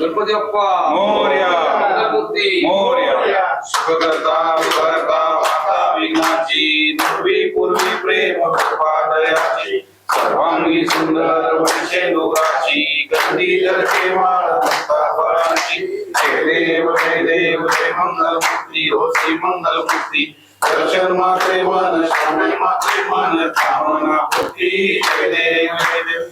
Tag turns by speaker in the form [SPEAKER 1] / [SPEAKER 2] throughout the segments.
[SPEAKER 1] गणपती बाप्पा.
[SPEAKER 2] मोरया.
[SPEAKER 1] मंगलमूर्ती
[SPEAKER 2] मोरया. सुखकर्ता विहरता माता विघ्नाची पूर्वी पूर्वी प्रेम कृपा दयाची सर्वांगी सुंदर वंशे डोराची गंधी जलके माळ दत्ता फळाची. जय देव जय देव जय मंगलमूर्ती हो श्री मंगलमूर्ती. दर्शन मात्रे मन श्रवण मात्रे मन कामना पूर्ती जय देव जय देव.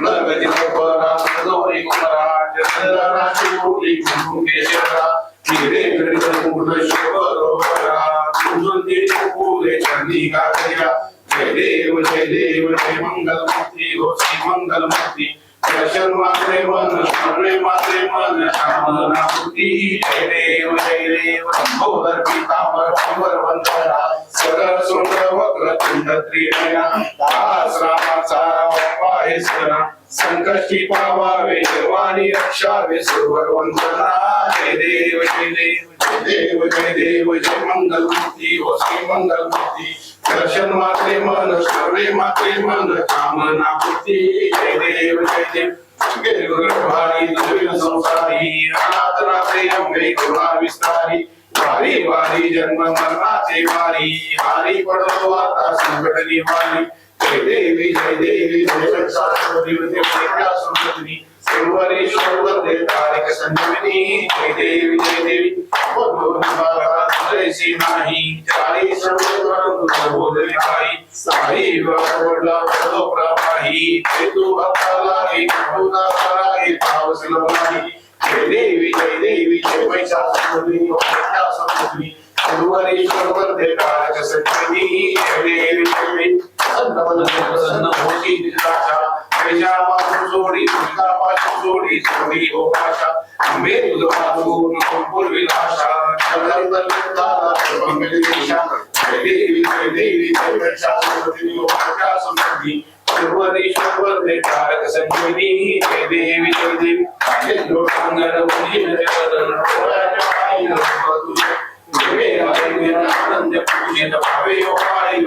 [SPEAKER 2] नगदी परा गौरी कुमारा पूर्ण शिवरोबरा तुझुंदी फुले चंदी गाजया जय देव जय देव जय मंगलमूर्ती हो श्री मंगलमूर्ती दर्शन मन स्मरणे मात्रे मन कामना जय देव जय देव लंबोदर पीतांबर पिंबर वंदना सरळ सोंड वक्र तुंड त्रिनयना दास रामाचा वाहे सरा संकष्टी जय देव जय देव जय देव जय देव, जय हो श्री मंगलमूर्ती। दर्शन मात्रे मन, सर्वे मात्रे मन, कामना पूर्ती। जय देव जय देव। संसारी। अनाथ नाथे अंबे करुणा विस्तारी। वारी वारी जन्म मरणाचे वारी। हारी पडो आता संकट निवारी। जय देवी जय देवी जय सरस्वती सुंदरी सर्वरेश्वर वंदे तारिक संजीवनी जय देवी जय देवी बोलो निवारा चारी सर्व बोलले काही साई वडला प्रवाही ते तू भक्ताला एक तुला कराही पावसलो नाही जय देवी जय देवी जय महिषासुरमर्दिनी महिषासुरमर्दिनी सर्वरेश्वर वंदे तारक संजीवनी जय देवी जय देवी संतमन प्रसन्न होती निराशा पैशापासून सोडी पुस्तकापासून सोडी सोडी हो भाषा आंबे तुझ वाचून पूर्वी आशा जगदंतर विठ्ठला सर्वंगली जय देवी जय देवी जय महिषासुरमर्दिनी महिषासुरमर्दिनी सर्वरेश्वर वंदे तारक संजीवनी जय देवी जय देवी जय लोकांगण मुनी जगदन डोळ्याच्या आई तुझे देवेरा देवेरा आनंद पूजित भावे यो आई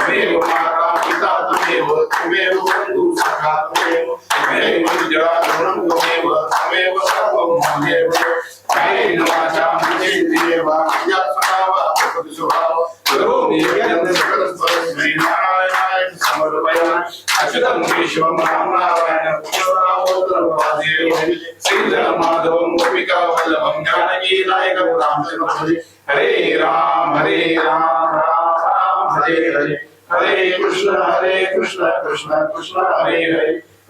[SPEAKER 2] देवा माता पिता त्वमेव त्वमेव बन्धु सखा त्वमेव
[SPEAKER 3] మాధవం గోపికా వల్లభం జానకీ నాయకం రామచంద్రపతి హరే రామ హరే రామ రామ రామ హరే హరే హరే కృష్ణ హరే కృష్ణ కృష్ణ కృష్ణ హరే హరే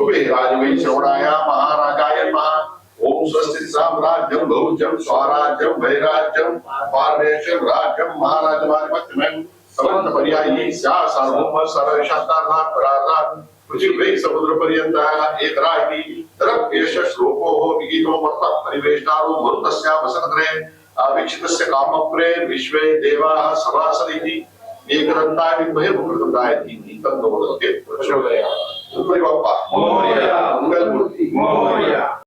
[SPEAKER 3] कुबेराय वै श्रवणाय महाराजाय नमः ओम स्वस्ति साम्राज्यं भौज्यं स्वराज्यं वैराज्यं पारमेश्वर राज्यं महाराजमाधिपत्यं समंत पर्यायी स्या सार्वभौम सर्व शांतार्थ पृथ्वी समुद्र पर्यंत एक श्लोको हो, विगीतो मत्त परिवेष्टारो मरुतस्या वसनग्रे अवीक्षितस्य एकदन्ताय विद्महे मुकुटदन्ताय धीमहि तन्नो बलवते प्रचोदयात् गणपति बाप्पा
[SPEAKER 2] मोरया.
[SPEAKER 3] मंगलमूर्ती
[SPEAKER 2] मोरया.